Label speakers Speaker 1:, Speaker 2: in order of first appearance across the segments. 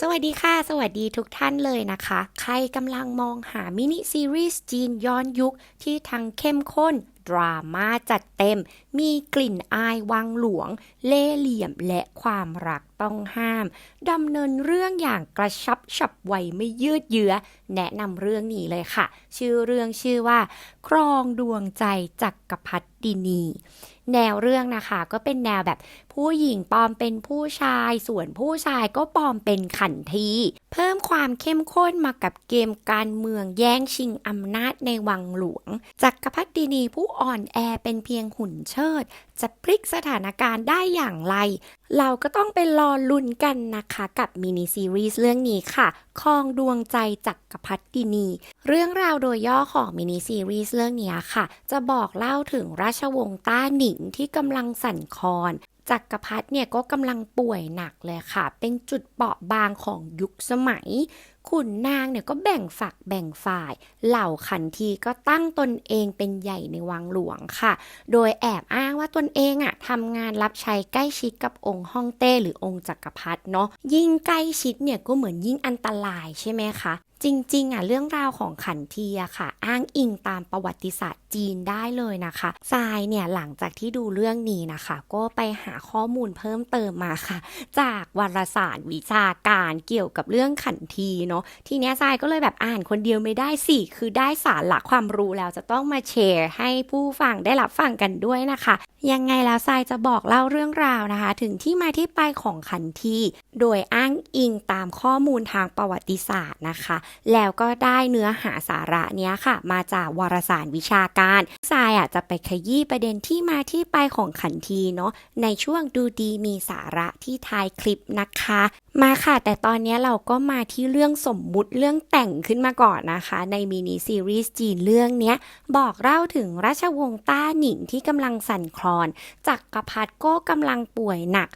Speaker 1: สวัสดีค่ะ สวัสดีทุกท่านเลยนะคะ ใครกำลังมองหามินิซีรีส์จีนย้อนยุคที่ทั้งเข้มข้น ดราม่าจัดเต็ม มีกลิ่นอายวังหลวง เล่ห์เหลี่ยมและความรักต้องห้ามดำเนินเรื่องอย่างกระชับฉับไวไม่ยืดเยื้อ แนะนำเรื่องนี้เลยค่ะ ชื่อเรื่องชื่อว่า ครองดวงใจจักรพรรดินี แนวเรื่องนะคะก็เป็นแนวแบบ ผู้หญิงปลอมเป็นผู้ชาย ส่วนผู้ชายก็ปลอมเป็นขันที เพิ่มความเข้มข้นมากับเกมการเมืองแย่งชิงอำนาจในวังหลวง จักรพรรดินีผู้อ่อนแอเป็นเพียงหุ่นเชิด จะพลิกสถานการณ์ได้อย่างไร เราก็ต้องไปรอลุ้นกันนะคะกับมินิซีรีส์เรื่องนี้ค่ะครองดวงใจจักรพรรดินี เรื่องราวโดยย่อของมินิซีรีส์เรื่องนี้ค่ะ จะบอกเล่าถึงราชวงศ์ต้าหนิงที่กำลังสั่นคลอน จักรพรรดิเนี่ยก็กำลังป่วยหนักเลยค่ะ เป็นจุดเปราะบางของยุคสมัย ขุนนางเนี่ยก็แบ่งฝักแบ่งฝ่าย เหล่าขันทีก็ตั้งตนเองเป็นใหญ่ในวังหลวงค่ะ โดยแอบอ้างว่าตนเองอะทำงานรับใช้ใกล้ชิดกับองค์ฮ่องเต้หรือองค์จักรพรรดิเนาะยิ่งใกล้ชิดเนี่ยก็เหมือนยิ่งอันตรายใช่ไหมคะ จริงๆอะเรื่องราวของขันทีอะค่ะ อ้างอิงตามประวัติศาสตร์จีนได้เลยนะคะทรายเนี่ยหลังจากที่ดูเรื่องนี้นะคะ ก็ไปหาข้อมูลเพิ่มเติมมาค่ะ จากวารสารวิชาการเกี่ยวกับเรื่องขันทีเนาะทีเนี้ยทรายก็เลยแบบอ่านคนเดียวไม่ได้สิคือได้สาระความรู้แล้วจะต้องมาแชร์ให้ผู้ฟังได้รับฟังกันด้วยนะคะ ยังไงแล้วทรายจะบอกเล่าเรื่องราวนะคะ ถึงที่มาที่ไปของขันทีโดยอ้างอิงตามข้อมูลทางประวัติศาสตร์นะคะแล้วก็ได้เนื้อหาสาระเนี้ยค่ะ มาจากวารสารวิชาการทรายอะจะไปขยี้ประเด็นที่มาที่ไปของขันทีเนาะในช่วงดูดีมีสาระที่ท้ายคลิปนะคะ มาค่ะแต่ตอนนี้เราก็มาที่เรื่องสมมุติเรื่องแต่งขึ้นมาก่อนนะคะ ในมินิซีรีส์จีนเรื่องเนี้ย บอกเล่าถึงราชวงศ์ต้าหนิงที่กำลังสั่นคลอนจักรพรรดิก็กำลังป่วยหนัก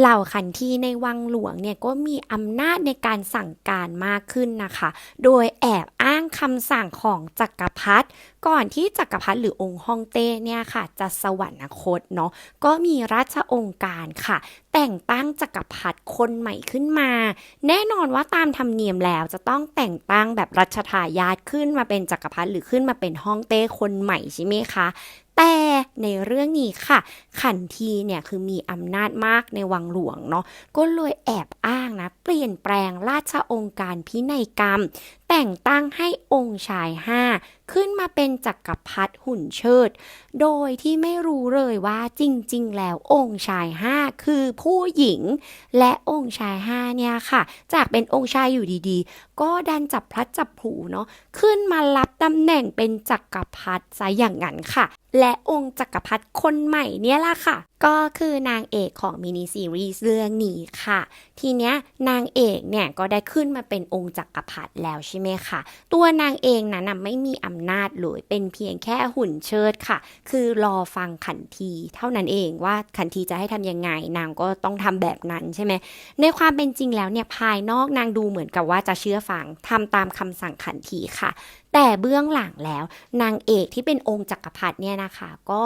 Speaker 1: เหล่าขันทีในวังหลวงเนี่ยก็มีอำนาจในการสั่งการมากขึ้นนะคะ โดยแอบอ้างคำสั่งของจักรพรรดิก่อนที่จักรพรรดิหรือองค์ฮ่องเต้เนี่ยค่ะ จะสวรรคตเนาะก็มีราชองค์การค่ะ แต่งตั้งจักรพรรดิคนใหม่ขึ้นมา แน่นอนว่าตามธรรมเนียมแล้วจะต้องแต่งตั้งแบบรัชทายาทขึ้นมาเป็นจักรพรรดิหรือขึ้นมาเป็นฮ่องเต้คนใหม่ใช่ไหมคะ แต่ในเรื่องนี้ค่ะ ขันทีเนี่ยคือมีอำนาจมากในวังหลวงเนาะก็เลยแอบอ้างนะ เปลี่ยนแปลงราชองค์การพินัยกรรม แต่งตั้งให้องค์ชายห้าขึ้นมาเป็นจักรพรรดิหุ่นเชิด โดยที่ไม่รู้เลยว่าจริงๆ แล้วองค์ชายห้าคือผู้หญิง และองค์ชายห้าเนี่ยค่ะ จากเป็นองค์ชายอยู่ดีๆ ก็ดันจับพลัดจับผลูเนาะขึ้นมารับตำแหน่งเป็นจักรพรรดิซะอย่างนั้นค่ะ และองค์จักรพรรดิคนใหม่เนี่ยล่ะค่ะก็คือนางเอกของมินิซีรีส์เรื่องนี้ค่ะ ทีเนี้ยนางเอกเนี่ยก็ได้ขึ้นมาเป็นองค์จักรพรรดิแล้วใช่ไหมคะตัวนางเองนั้นะไม่มีอำนาจเลยเป็นเพียงแค่หุ่นเชิดค่ะ คือรอฟังขันที เท่านั้นเองว่าขันทีจะให้ทำยังไง นางก็ต้องทำแบบนั้นใช่ไหมในความเป็นจริงแล้วเนี่ยภายนอกนางดูเหมือนกับว่าจะเชื่อฟังทำตามคำสั่งขันทีค่ะแต่เบื้องหลังแล้ว นางเอกที่เป็นองค์จักรพรรดิเนี่ยนะคะ ก็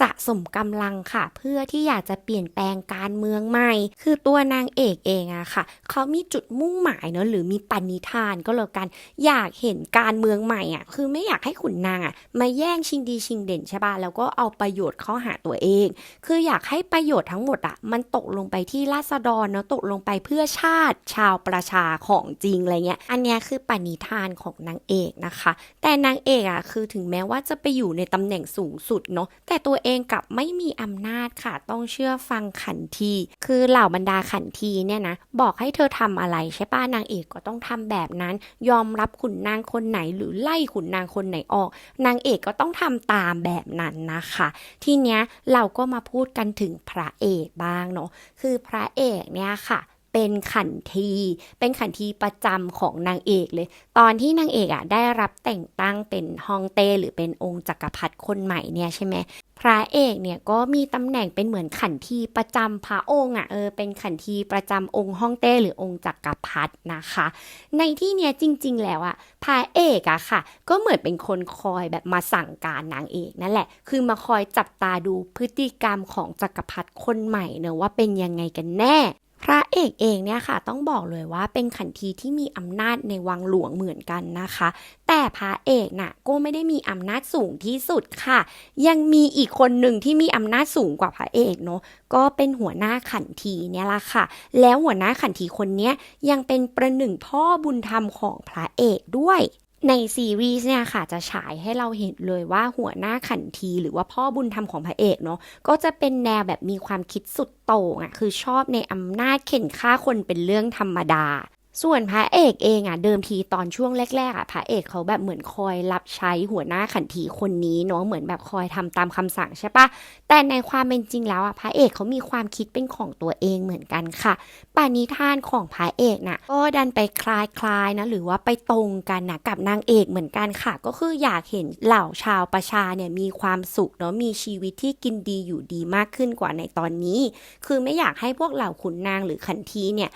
Speaker 1: สะสมกำลังค่ะ เพื่อที่อยากจะเปลี่ยนแปลงการเมืองใหม่ คือตัวนางเอกเองอะค่ะ เขามีจุดมุ่งหมายเนอะหรือมีปณิธานก็แล้วกันอยากเห็นการเมืองใหม่อะคือไม่อยากให้ขุนนางอะมาแย่งชิงดีชิงเด่นใช่ปะแล้วก็เอาประโยชน์เข้าหาตัวเอง คืออยากให้ประโยชน์ทั้งหมดอะมันตกลงไปที่ราษฎรเนาะตกลงไปเพื่อชาติชาวประชาของจริงอะไรเงี้ยอันนี้คือปณิธานของนางเอกนะคะแต่นางเอกอะคือถึงแม้ว่าจะไปอยู่ในตำแหน่งสูงสุดเนาะแต่ตัวเองกลับไม่มีอำนาจค่ะ ต้องเชื่อฟังขันทีคือเหล่าบรรดาขันทีเนี่ยนะบอกให้เธอทำอะไรใช่ป้านางเอกก็ต้องทำแบบนั้น ยอมรับขุนนางคนไหนหรือไล่ขุนนางคนไหนออก นางเอกก็ต้องทำตามแบบนั้นนะคะ ทีเนี้ยเราก็มาพูดกันถึงพระเอกบ้างเนาะคือพระเอกเนี่ยค่ะ เป็นขันที เป็นขันทีประจำของนางเอกเลย ตอนที่นางเอกอะได้รับแต่งตั้งเป็นฮองเต้หรือเป็นองค์จักรพรรดิคนใหม่เนี่ยใช่ไหมพระเอกเนี่ยก็มีตำแหน่งเป็นเหมือนขันทีประจำพระองค์อะเออเป็นขันทีประจำองค์ฮ่องเต้หรือองค์จักรพรรดินะคะ ในที่เนี้ยจริง ๆ แล้วอะพระเอกอะค่ะ ก็เหมือนเป็นคนคอยแบบมาสั่งการนางเอกนั่นแหละ คือมาคอยจับตาดูพฤติกรรมของจักรพรรดิคนใหม่เนอะว่าเป็นยังไงกันแน่ พระเอกเองเนี่ยค่ะต้องบอกเลยว่าเป็นขันทีที่มีอำนาจในวังหลวงเหมือนกันนะคะ แต่พระเอกน่ะก็ไม่ได้มีอำนาจสูงที่สุดค่ะ ยังมีอีกคนหนึ่งที่มีอำนาจสูงกว่าพระเอกเนาะก็เป็นหัวหน้าขันทีเนี่ยละค่ะ แล้วหัวหน้าขันทีคนนี้ยังเป็นประหนึ่งพ่อบุญธรรมของพระเอกด้วย ในซีรีส์เนี่ยค่ะจะฉายให้เราเห็นเลยว่าหัวหน้าขันทีหรือว่าพ่อบุญธรรมของพระเอกเนาะก็จะเป็นแนวแบบมีความคิดสุดโต่งอะคือชอบในอำนาจเข็นฆ่าคนเป็นเรื่องธรรมดา ส่วนพระเอกเองอะเดิมทีตอนช่วงแรกๆอะพระเอกเขาแบบเหมือนคอยรับใช้หัวหน้าขันทีคนนี้เนาะเหมือนแบบคอยทำตามคำสั่งใช่ปะแต่ในความเป็นจริงแล้วอะพระเอกเขามีความคิดเป็นของตัวเองเหมือนกันค่ะปานิธานของพระเอกน่ะก็ดันไปคล้ายๆนะหรือว่าไปตรงกันนะกับนางเอกเหมือนกันค่ะ ก็คืออยากเห็นเหล่าชาวประชาเนี่ยมีความสุขเนาะมีชีวิตที่กินดีอยู่ดีมากขึ้นกว่าในตอนนี้ คือไม่อยากให้พวกเหล่าขุนนางหรือขันทีเนี่ย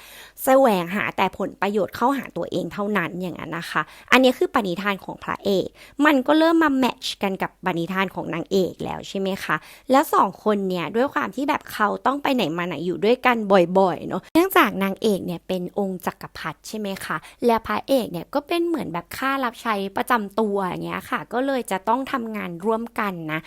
Speaker 1: แสวงหาแต่ผลประโยชน์เข้าหาตัวเองเท่านั้นอย่างนั้นนะคะ อันนี้คือปณิธานของพระเอก มันก็เริ่มมาแมทช์กันกับปณิธานของนางเอกแล้วใช่ไหมคะ แล้วสองคนเนี่ยด้วยความที่แบบเขาต้องไปไหนมาไหนอยู่ด้วยกันบ่อยๆเนาะ เนื่องจากนางเอกเนี่ยเป็นองค์จักรพรรดิใช่ไหมคะ และพระเอกเนี่ยก็เป็นเหมือนแบบค่ารับใช้ประจำตัวอย่างเงี้ยค่ะ ก็เลยจะต้องทำงานร่วมกันนะ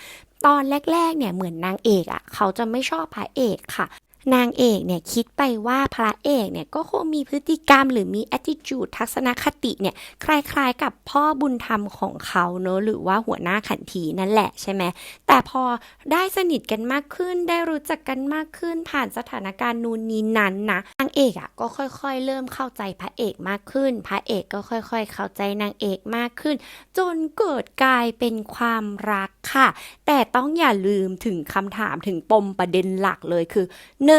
Speaker 1: ตอนแรกๆ เนี่ยเหมือนนางเอกอะ เขาจะไม่ชอบพระเอกค่ะ นางเอกเนี่ยคิดไปว่าพระเอกเนี่ยก็คงมีพฤติกรรมหรือมี attitude ทัศนคติเนี่ยคล้ายๆกับพ่อบุญธรรมของเขาเนอะหรือว่าหัวหน้าขันทีนั่นแหละใช่ไหมแต่พอได้สนิทกันมากขึ้น ได้รู้จักกันมากขึ้นผ่านสถานการณ์นูนนี้นั้นนะนางเอกอะก็ค่อยๆ เริ่มเข้าใจพระเอกมากขึ้น พระเอกก็ค่อยๆ เข้าใจนางเอกมากขึ้น จนเกิดกลายเป็นความรักค่ะ แต่ต้องอย่าลืมถึงคำถามถึงปมประเด็นหลักเลยคือ 1.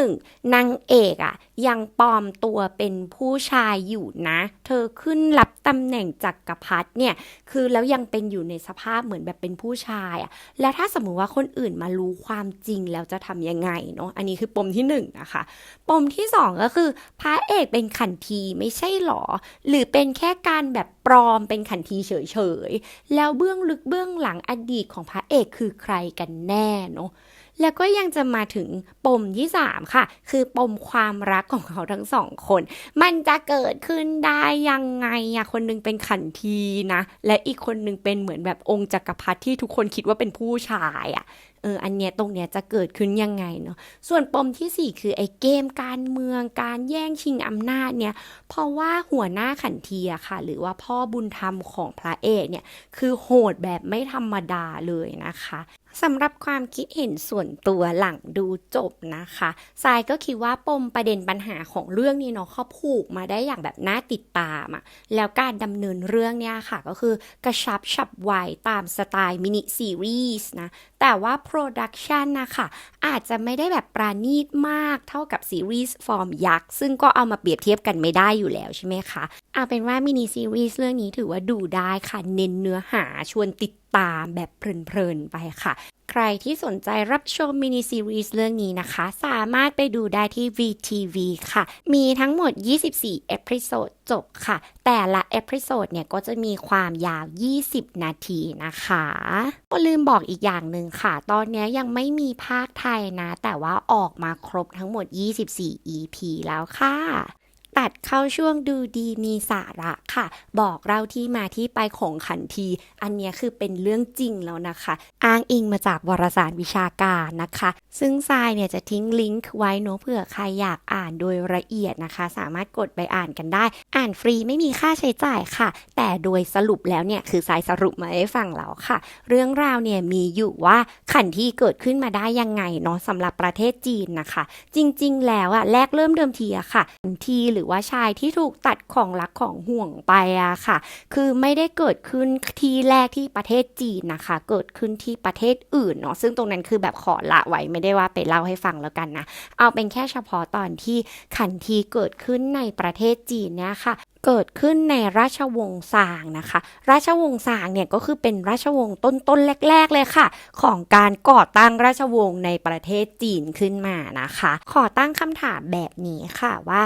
Speaker 1: นางเอกอะยังปลอมตัวเป็นผู้ชายอยู่นะ เธอขึ้นรับตำแหน่งจักกรพรรดิเนี่ย คือแล้วยังเป็นอยู่ในสภาพเหมือนแบบเป็นผู้ชายอะแล้วถ้าสมมุติว่าคนอื่นมารู้ความจริงแล้วจะทำยังไงเนาะ อันนี้คือปมที่หนึ่งนะคะ ปมที่สองก็คือพระเอกเป็นขันทีไม่ใช่หรอ หรือเป็นแค่การแบบปลอมเป็นขันทีเฉยๆ แล้วเบื้องลึกเบื้องหลังอดีตของพระเอกคือใครกันแน่เนาะ แล้วก็ยังจะมาถึงปมที่ 3 ค่ะ คือปมความรักของเขาทั้งสองคน มันจะเกิดขึ้นได้ยังไงอะคนหนึงเป็นขันทีนะ และอีกคนหนึงเป็นเหมือนแบบองค์จักรพรรดิที่ทุกคนคิดว่าเป็นผู้ชายอะเอออันเนี้ยตรงเนี้ยจะเกิดขึ้นยังไงเนาะส่วนปมทีสี่4 คือไอ้เกมการเมืองการแย่งชิงอำนาจเนี่ย เพราะว่าหัวหน้าขันทีอะค่ะ หรือว่าพ่อบุญธรรมของพระเอกเนี่ย คือโหดแบบไม่ธรรมดาเลยนะคะ สำหรับความคิดเห็นส่วนตัวหลังดูจบนะคะทรายก็คิดว่าปมประเด็นปัญหาของเรื่องนี้เนาะเขาผูกมาได้อย่างแบบน่าติดตามอะแล้วการดำเนินเรื่องเนี่ยค่ะ ก็คือกระชับฉับไวตามสไตล์มินิซีรีส์นะแต่ว่าโปรดักชันนะคะอาจจะไม่ได้แบบปราณีตมากเท่ากับซีรีส์ฟอร์มยักษ์ซึ่งก็เอามาเปรียบเทียบกันไม่ได้อยู่แล้วใช่ไหมคะ เอาเป็นว่ามินิซีรีส์เรื่องนี้ถือว่าดูได้ค่ะ เน้นเนื้อหาชวนติดตามแบบเพลินๆไปค่ะ ใครที่สนใจรับชมมินิซีรีส์เรื่องนี้นะคะ สามารถไปดูได้ที่ VTV ค่ะ มีทั้งหมด 24 เอพิโซดจบค่ะ แต่ละเอพิโซดเนี่ยก็จะมีความยาว 20 นาทีนะคะก็ลืมบอกอีกอย่างหนึ่งค่ะ ตอนนี้ยังไม่มีภาคไทยนะ แต่ว่าออกมาครบทั้งหมด 24 EP แล้วค่ะ ตัดเข้าช่วงดูดีมีสาระค่ะ บอกเราที่มาที่ไปของขันที อันนี้คือเป็นเรื่องจริงแล้วนะคะ อ้างอิงมาจากวารสารวิชาการนะคะ ซึ่งทรายเนี่ยจะทิ้งลิงก์ไว้เนอะเผื่อใครอยากอ่านโดยละเอียดนะคะ สามารถกดไปอ่านกันได้ อ่านฟรีไม่มีค่าใช้จ่ายค่ะ แต่โดยสรุปแล้วเนี่ยคือทรายสรุปมาให้ฟังแล้วค่ะ เรื่องราวเนี่ยมีอยู่ว่าขันทีเกิดขึ้นมาได้ยังไงเนาะสำหรับประเทศจีนนะคะ จริง ๆ แล้วอะแรกเริ่มเดิมทีอะค่ะขันทีหรือว่าชายที่ถูกตัดของรักของห่วงไปอะค่ะ คือไม่ได้เกิดขึ้นที่แรกที่ประเทศจีนนะคะ เกิดขึ้นที่ประเทศอื่นเนาะซึ่งตรงนั้นคือแบบขอละไว้ไม่ได้ว่าไปเล่าให้ฟังแล้วกันนะ เอาเป็นแค่เฉพาะตอนที่ขันทีเกิดขึ้นในประเทศจีนเนี่ยค่ะเกิดขึ้นในราชวงศ์ซางนะคะ ราชวงศ์ซางเนี่ยก็คือเป็นราชวงศ์ต้นๆแรก ๆ เลยค่ะ ของการก่อตั้งราชวงศ์ในประเทศจีนขึ้นมานะคะ ขอตั้งคำถามแบบนี้ค่ะว่า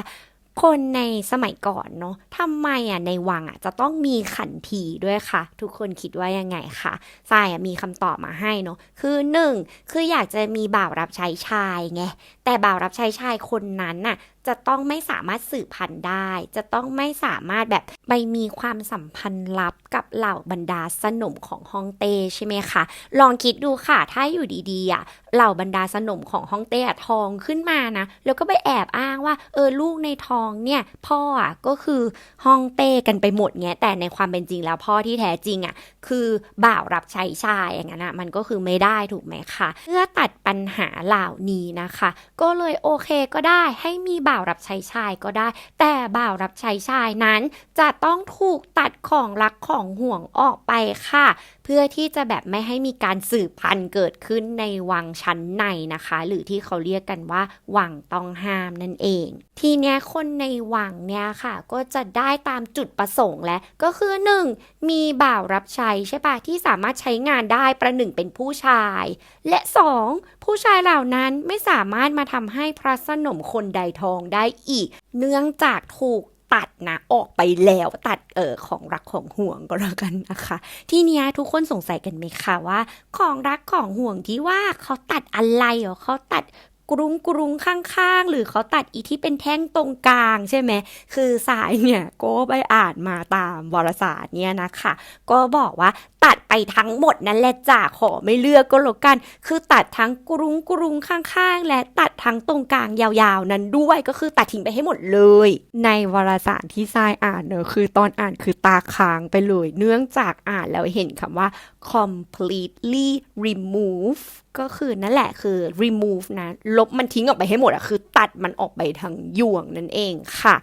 Speaker 1: คนในสมัยก่อนเนาะทำไมอะในวังอะจะต้องมีขันทีด้วยค่ะ ทุกคนคิดว่ายังไงคะทรายอะมีคำตอบมาให้เนาะคือหนึ่งคืออยากจะมีบ่าวรับใช้ชายไงแต่บ่าวรับใช้ชายคนนั้นน่ะ จะต้องไม่สามารถสืบพันธุ์ได้ จะต้องไม่สามารถแบบไปมีความสัมพันธ์ลับกับเหล่าบรรดาสนมของฮ่องเต้ใช่ไหมคะ ลองคิดดูค่ะ ถ้าอยู่ดีๆอะเหล่าบรรดาสนมของฮ่องเต้ทองขึ้นมานะ แล้วก็ไปแอบอ้างว่า เออลูกในท้องเนี่ย พ่ออะก็คือฮ่องเต้กันไปหมดเงี้ย แต่ในความเป็นจริงแล้วพ่อที่แท้จริงอะคือบ่าวรับใช้ชายอย่างนั้นอะมันก็คือไม่ได้ถูกไหมคะเพื่อตัดปัญหาเหล่านี้นะคะ ก็เลยโอเคก็ได้ให้มีบ่า่าวรับใช้ชายก็ได้ แต่บ่าวรับใช้ชายนั้น จะต้องถูกตัดของรักของห่วงออกไปค่ะเพื่อที่จะแบบไม่ให้มีการสืบพันธุ์เกิดขึ้นในวังชั้นในนะคะ หรือที่เขาเรียกกันว่า วังต้องห้ามนั่นเอง ทีเนี้ยคนในวังเนี่ยค่ะ ก็จะได้ตามจุดประสงค์และก็คือ 1. มีบ่าวรับใช้ใช่ปะที่สามารถใช้งานได้ประหนึ่งเป็นผู้ชาย และ 2. ผู้ชายเหล่านั้นไม่สามารถมาทำให้พระสนมคนใดทองได้อีก เนื่องจากถูก ตัดนะออกไปแล้วตัดเออของรักของห่วงก็แล้วกันนะคะ ทีเนี้ยทุกคนสงสัยกันไหมคะว่า ของรักของห่วงที่ว่าเขาตัดอะไรหรอเขาตัด กรุงกรุงข้างๆ หรือเขาตัดอีที่เป็นแท่งตรงกลางใช่ไหม คือสายเนี่ยก็ไปอ่านมาตามวารสารเนี่ยนะคะ ก็บอกว่าตัดไปทั้งหมดนั่นแหละจ้ะขอไม่เลือกก็แล้วกัน คือตัดทั้งกรุงกรุงข้างๆ และตัดทั้งตรงกลางยาวๆ นั้นด้วยก็คือตัดทิ้งไปให้หมดเลย ในวารสารที่ทรายอ่านเนอะคือตอนอ่านคือตาค้างไปเลย เนื่องจากอ่านแล้วเห็นคำว่า completely remove ก็คือนั่นแหละคือ remove นะ ลบมันทิ้งออกไปให้หมดอะคือตัดมันออกไปทั้งยวงนั่นเองค่ะ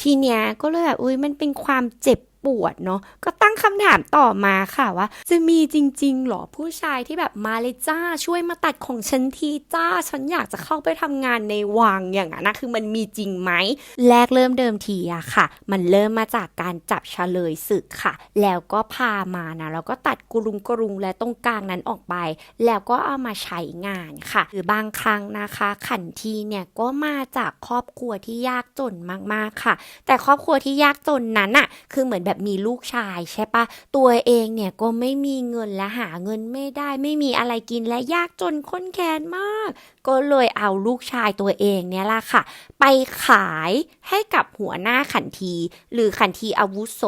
Speaker 1: ทีเนี้ยก็เลยแบบอุ้ยมันเป็นความเจ็บ ปวดเนาะก็ตั้งคำถามต่อมาค่ะว่า จะมีจริงๆหรอผู้ชายที่แบบมาเลยจ้าช่วยมาตัดของฉันทีจ้าฉันอยากจะเข้าไปทำงานในวังอย่างนั้นนะคือมันมีจริงไหมแรกเริ่มเดิมทีอะค่ะ มันเริ่มมาจากการจับเฉลยศึกค่ะ แล้วก็พามานะแล้วก็ตัดกรุงกรุงและตรงกลางนั้นออกไป แล้วก็เอามาใช้งานค่ะ หรือบางครั้งนะคะ ขันทีเนี่ยก็มาจากครอบครัวที่ยากจนมากๆค่ะ แต่ครอบครัวที่ยากจนนั้นอะคือเหมือนแบบมีลูกชายใช่ปะตัวเองเนี่ยก็ไม่มีเงินและหาเงินไม่ได้ ไม่มีอะไรกินและยากจนค้นแค้นมาก ก็เลยเอาลูกชายตัวเองเนี่ยล่ะค่ะ ไปขายให้กับหัวหน้าขันที หรือขันทีอาวุโส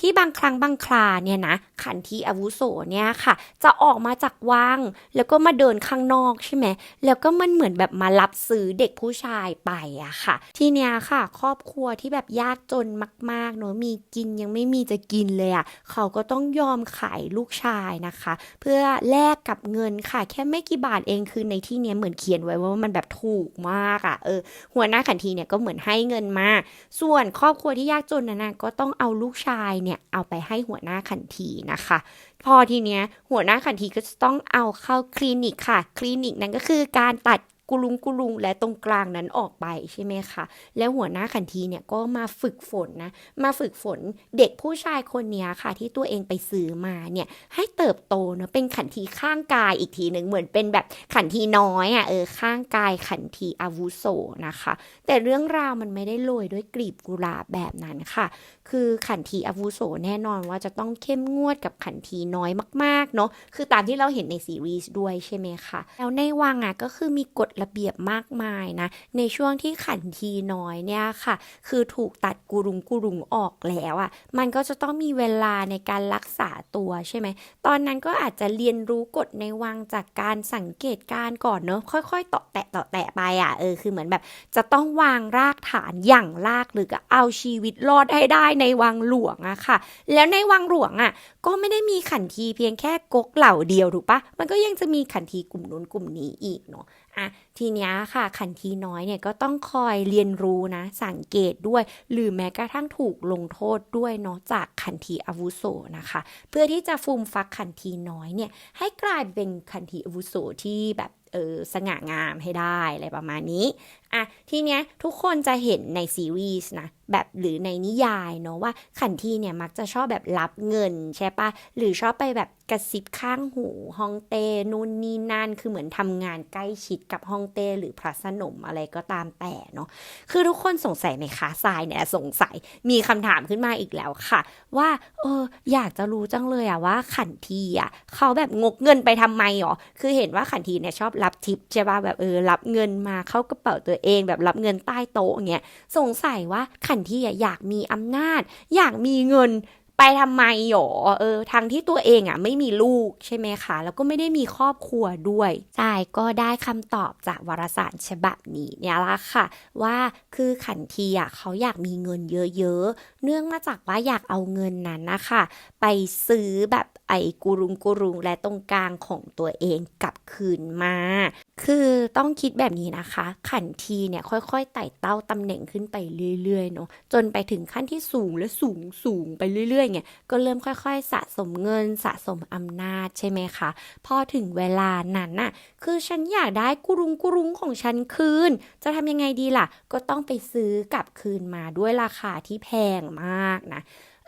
Speaker 1: ที่บางครั้งบางคราเนี่ยนะขันทีอาวุโสเนี่ยค่ะ จะออกมาจากวังแล้วก็มาเดินข้างนอกใช่ไหมแล้วก็มันเหมือนแบบมารับซื้อเด็กผู้ชายไปอะค่ะ ทีเนี้ยค่ะ ครอบครัวที่แบบยากจนมากๆเนอะมีกินยังไม่มีจะกินเลยอะเขาก็ต้องยอมขายลูกชายนะคะ เพื่อแลกกับเงินค่ะ แค่ไม่กี่บาทเองคือในที่เนี้ยเหมือนเขียนไว้ว่ามันแบบถูกมากอะเออหัวหน้าขันทีเนี่ยก็เหมือนให้เงินมา ส่วนครอบครัวที่ยากจนนั้นนะก็ต้องเอาลูกชายเนี่ยเอาไปให้หัวหน้าขันทีนะคะ พอทีเนี้ยหัวหน้าขันทีก็จะต้องเอาเข้าคลินิกค่ะ คลินิกนั้นก็คือการตัด กุลุงกุลุงและตรงกลางนั้นออกไปใช่ไหมคะ แล้วหัวหน้าขันทีเนี่ยก็มาฝึกฝนนะ มาฝึกฝนเด็กผู้ชายคนนี้ค่ะ ที่ตัวเองไปซื้อมาเนี่ยให้เติบโตเนาะเป็นขันทีข้างกายอีกทีหนึ่งเหมือนเป็นแบบขันทีน้อยอะเออข้างกายขันทีอาวุโสนะคะ แต่เรื่องราวมันไม่ได้โรยด้วยกลีบกุหลาบแบบนั้นค่ะ คือขันทีอาวุโสแน่นอนว่าจะต้องเข้มงวดกับขันทีน้อยมากๆเนาะคือตามที่เราเห็นในซีรีส์ด้วยใช่ไหมคะแล้วในวังอะก็คือมีกฎระเบียบมากมายนะ ในช่วงที่ขันทีน้อยเนี่ยค่ะ คือถูกตัดกุรุงกุรุงออกแล้วอะ มันก็จะต้องมีเวลาในการรักษาตัวใช่ไหม ตอนนั้นก็อาจจะเรียนรู้กฎในวังจากการสังเกตการก่อนเนอะค่อยๆต่อแตะต่อแตะไปอะเออคือเหมือนแบบ จะต้องวางรากฐานอย่างรากหรือก็เอาชีวิตรอดให้ได้ในวังหลวงอะค่ะ แล้วในวังหลวงอะก็ไม่ได้มีขันทีเพียงแค่ก๊กเหล่าเดียวถูกปะมันก็ยังจะมีขันทีกลุ่มนู้นกลุ่มนี้อีกเนาะ อะทีเนี้ยค่ะขันทีน้อยเนี่ยก็ต้องคอยเรียนรู้นะ สังเกตด้วย หรือแม้กระทั่งถูกลงโทษด้วยเนาะจากขันทีอาวุโสนะคะ เพื่อที่จะฟูมฟักขันทีน้อยเนี่ยให้กลายเป็นขันทีอาวุโสที่แบบเออสง่างามให้ได้อะไรประมาณนี้อะทีเนี้ยทุกคนจะเห็นในซีรีส์นะ แบบหรือในนิยายเนาะว่าขันทีเนี่ยมักจะชอบแบบรับเงินใช่ปะหรือชอบไปแบบกระซิบข้างหูฮองเต้นู่นนี่นั่นคือเหมือนทำงานใกล้ชิดกับฮองเต้หรือพระสนมอะไรก็ตามแต่เนาะคือทุกคนสงสัยไหมคะทรายเนี่ยสงสัยมีคำถามขึ้นมาอีกแล้วค่ะ ว่าเอออยากจะรู้จังเลยอะว่าขันทีอะเขาแบบงกเงินไปทำไมหรอคือเห็นว่าขันทีเนี่ยชอบรับทิปใช่ปะแบบเออรับเงินมาเข้ากระเป๋าตัวเองแบบรับเงินใต้โต๊ะอย่างเงี้ยสงสัยว่าขันที่อยากมีอำนาจ อยากมีเงิน ไปทำไมหรอเออทั้งที่ตัวเองอะไม่มีลูกใช่ไหมคะ แล้วก็ไม่ได้มีครอบครัวด้วยใช่ก็ได้คำตอบจากวารสารฉบับนี้เนี่ยละค่ะ ว่าคือขันทีอะเขาอยากมีเงินเยอะๆ เนื่องมาจากว่าอยากเอาเงินนั้นนะคะ ไปซื้อแบบไอ้กุรุงกุรุงและตรงกลางของตัวเองกลับคืนมา คือต้องคิดแบบนี้นะคะ ขันทีเนี่ยค่อยๆไต่เต้าตำแหน่งขึ้นไปเรื่อยๆเนาะจนไปถึงขั้นที่สูงและสูงสูงไปเรื่อยๆเงี้ยก็เริ่มค่อยๆ สะสมเงินสะสมอำนาจใช่ไหมคะพอถึงเวลานั้นน่ะคือฉันอยากได้กุรุงกุรุงของฉันคืน จะทำยังไงดีล่ะ ก็ต้องไปซื้อกลับคืนมาด้วยราคาที่แพงมากนะ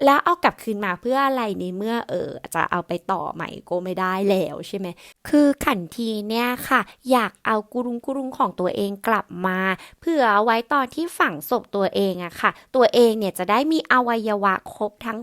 Speaker 1: แล้วเอากลับคืนมาเพื่ออะไรในเมื่อเออจะเอาไปต่อใหม่ก็ไม่ได้แล้วใช่ไหมคือขันทีเนี่ยค่ะ อยากเอากุรุงกุรุงของตัวเองกลับมา เพื่ออไว้ตอนที่ฝังศพตัวเองอะค่ะ ตัวเองเนี่ยจะได้มีอวัยวะครบทั้ง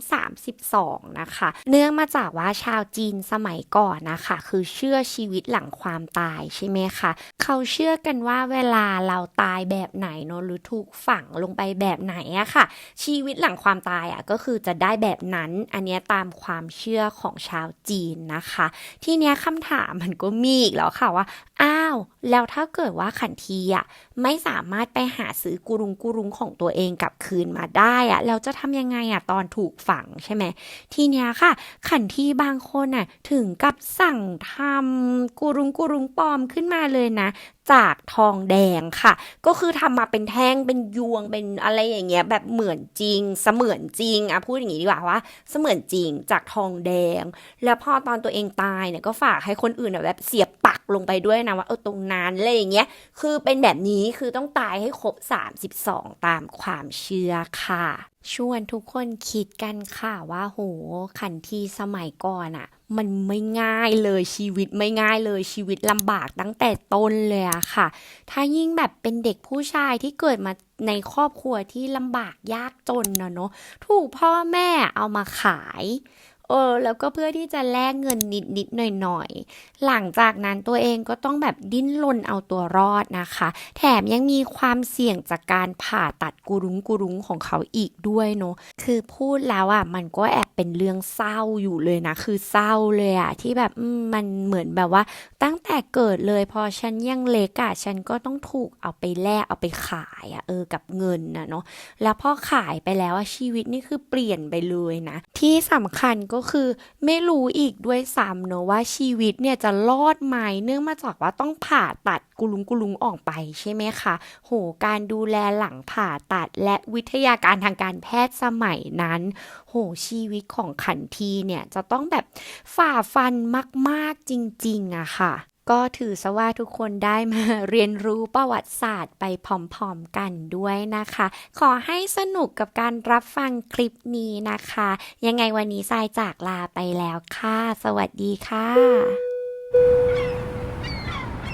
Speaker 1: 32 นะคะ เนื่องมาจากว่าชาวจีนสมัยก่อนนะคะ คือเชื่อชีวิตหลังความตายใช่ไหมคะเขาเชื่อกันว่าเวลาเราตายแบบไหนเนอะหรือถูกฝังลงไปแบบไหนอะค่ะ ชีวิตหลังความตายอะก็คือจะได้แบบนั้น อันนี้ตามความเชื่อของชาวจีนนะคะ ทีเนี้ยคำถามมันก็มีอีกแล้วค่ะว่า อ้าว แล้วถ้าเกิดว่าขันทีอะไม่สามารถไปหาซื้อกุรุงกุรุงของตัวเองกลับคืนมาได้อะแล้วจะทำยังไงอะตอนถูกฝังใช่ไหมทีเนี้ยค่ะ ขันทีบางคนอะถึงกับสั่งทำกุรุงกุรุงปลอมขึ้นมาเลยนะ จากทองแดงค่ะ ก็คือทำมาเป็นแท่งเป็นยวงเป็นอะไรอย่างเงี้ยแบบเหมือนจริง เสมือนจริงอะพูดอย่างงี้ดีกว่าว่า เสมือนจริงจากทองแดง แล้วพอตอนตัวเองตายเนี่ยก็ฝากให้คนอื่นแบบเสียบปักลงไปด้วยนะว่าเออตรงนั้นอะไรอย่างเงี้ยคือเป็นแบบนี้คือต้องตายให้ครบ 32 ตามความเชื่อค่ะชวนทุกคนคิดกันค่ะว่าโหขันทีสมัยก่อนอะ มันไม่ง่ายเลยชีวิตไม่ง่ายเลยชีวิตลำบากตั้งแต่ต้นเลยอะค่ะ ถ้ายิ่งแบบเป็นเด็กผู้ชายที่เกิดมาในครอบครัวที่ลำบากยากจนนะเนาะถูกพ่อแม่เอามาขาย เออแล้วก็เพื่อที่จะแลกเงินนิดนิดๆหน่อยหน่อยๆหลังจากนั้นตัวเองก็ต้องแบบดิ้นรนเอาตัวรอดนะคะ แถมยังมีความเสี่ยงจากการผ่าตัดกุรุงกุรุงของเขาอีกด้วยเนาะคือพูดแล้วอะมันก็แอบเป็นเรื่องเศร้าอยู่เลยนะ คือเศร้าเลยอะที่แบบมันเหมือนแบบว่า ตั้งแต่เกิดเลยพอฉันยังเล็กอะฉันก็ต้องถูกเอาไปแลกเอาไปขายอะเออกับเงินนะเนาะแล้วพอขายไปแล้วอะชีวิตนี่คือเปลี่ยนไปเลยนะ ที่สำคัญก็ก็คือไม่รู้อีกด้วยซ้ำเนอะว่าชีวิตเนี่ยจะรอดไหมเนื่องมาจากว่าต้องผ่าตัดกุลุงกุลุงออกไปใช่ไหมคะโหการดูแลหลังผ่าตัดและวิทยาการทางการแพทย์สมัยนั้น โหชีวิตของขันทีเนี่ยจะต้องแบบฝ่าฟันมาก ๆจริงๆอะค่ะ ก็ถือซะว่าทุกคนได้มาเรียนรู้ประวัติศาสตร์ไปพร้อมๆกันด้วยนะคะ ขอให้สนุกกับการรับฟังคลิปนี้นะคะ ยังไงวันนี้ทรายจากลาไปแล้วค่ะ สวัสดีค่ะ